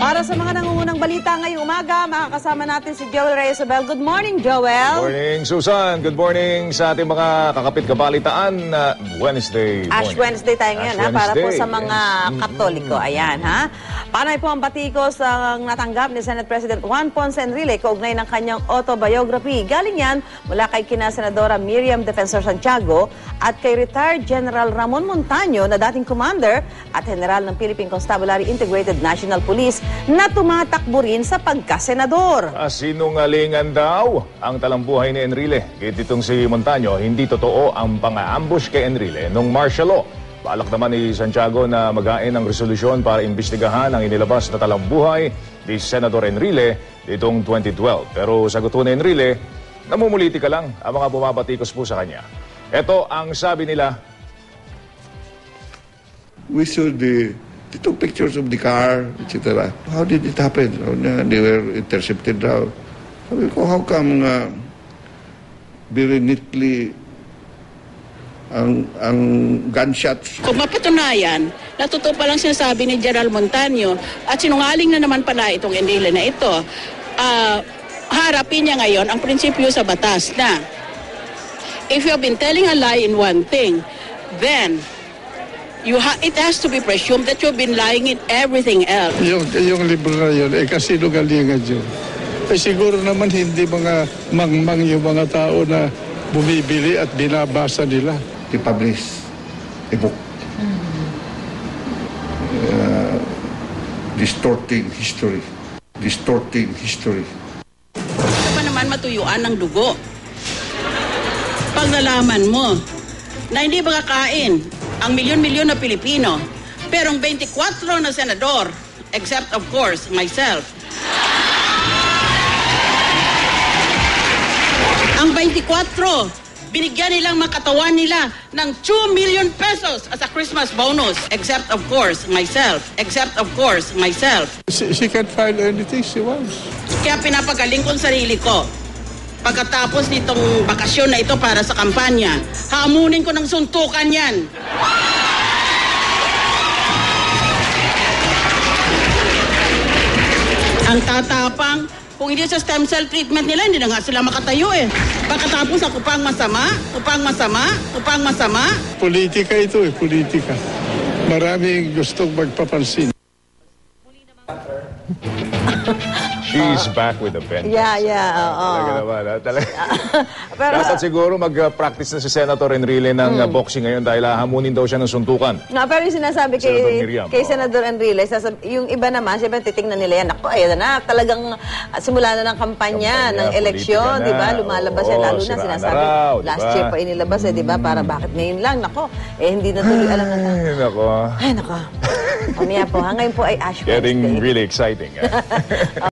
Para sa mga nangungunang balita ngayong umaga, makakasama natin si Joel Reyesabel. Good morning, Joel. Morning, Susan. Good morning sa ating mga kakapit kabalitaan na Wednesday Ash morning. Wednesday tayo ngayon, Ash ha? Para po Wednesday, sa mga yes. Katoliko. Ayan, ha? Panay po ang batikos ang natanggap ni Senate President Juan Ponce Enrile kaugnay ng kanyang autobiography. Galing yan mula kay kina Senadora Miriam Defensor Santiago at kay retired General Ramon Montaño na dating commander at general ng Philippine Constabulary Integrated National Police na tumatakbo rin sa pagkasenador. Asinungalingan daw ang talambuhay ni Enrile. Kahit itong si Montaño, hindi totoo ang pang-ambush kay Enrile nung martial law. Balak naman ni Santiago na magain ng resolusyon para imbestigahan ang inilabas na talambuhay ni Senador Enrile ditong 2012. Pero sagot ni Enrile, namumulitika lang ang mga bumabatikos po sa kanya. Ito ang sabi nila we saw the they took pictures of the car, etc. How did it happen? Niya, They were intercepted daw. Ko, how come uh, very neatly ang ang gunshots Kung mapatunayan, na totoo palang sinasabi ni General Montaño at sinungaling na naman pala itong Enrile na ito, ah, harapin niya ngayon ang prinsipyo sa batas na if you have been telling a lie in one thing, then you ha- it has to be presumed that you've been lying in everything else. Yung, yung libro na yun, eh kasi galingan yun. Eh siguro naman hindi mga mangmang yung mga tao na bumibili at binabasa nila. they publish a book uh, distorting history distorting history Ito pa naman matuyuan ng dugo. Pag nalaman mo na hindi makakain ang milyon-milyon na Pilipino, pero ang 24 na senador, except of course myself, ang 24, binigyan nilang makatawan nila ng 2 million pesos as a Christmas bonus, except of course myself, except of course myself. She, she can file anything she wants. Kaya pinapagaling ko ang sarili ko. Pagkatapos nitong bakasyon na ito para sa kampanya, hamunin ko ng suntukan yan. Ang tatapang, kung hindi sa stem cell treatment nila, hindi na nga sila makatayo eh. Pagkatapos ako pang masama, upang masama, upang masama, Politika ito eh, politika. Maraming gustong magpapansin. She's back with a vengeance. Yeah, yeah, oo. Talaga naman, ha? Talaga. Pero, Dapat siguro mag-practice na si Senator Enrile ng uh, boxing ngayon dahil hahamunin daw siya ng suntukan. No, pero yung sinasabi kay, Senator Miriam, kay oo. Senador Enrile, sasab- yung iba naman, siyempre titingnan nila yan. Ako, ayan na, talagang ah, simula na ng kampanya, Kampanya, ng eleksyon, di ba? Lumalabas yan, lalo na siraan na sinasabi, raw, di last year pa inilabas eh, di ba? Para bakit ngayon lang? Nako, eh hindi na tuloy alam na. Ay, nako. Ay, nako. Mamaya po, ha? Ngayon po ay Ash Getting Wednesday. really exciting. eh.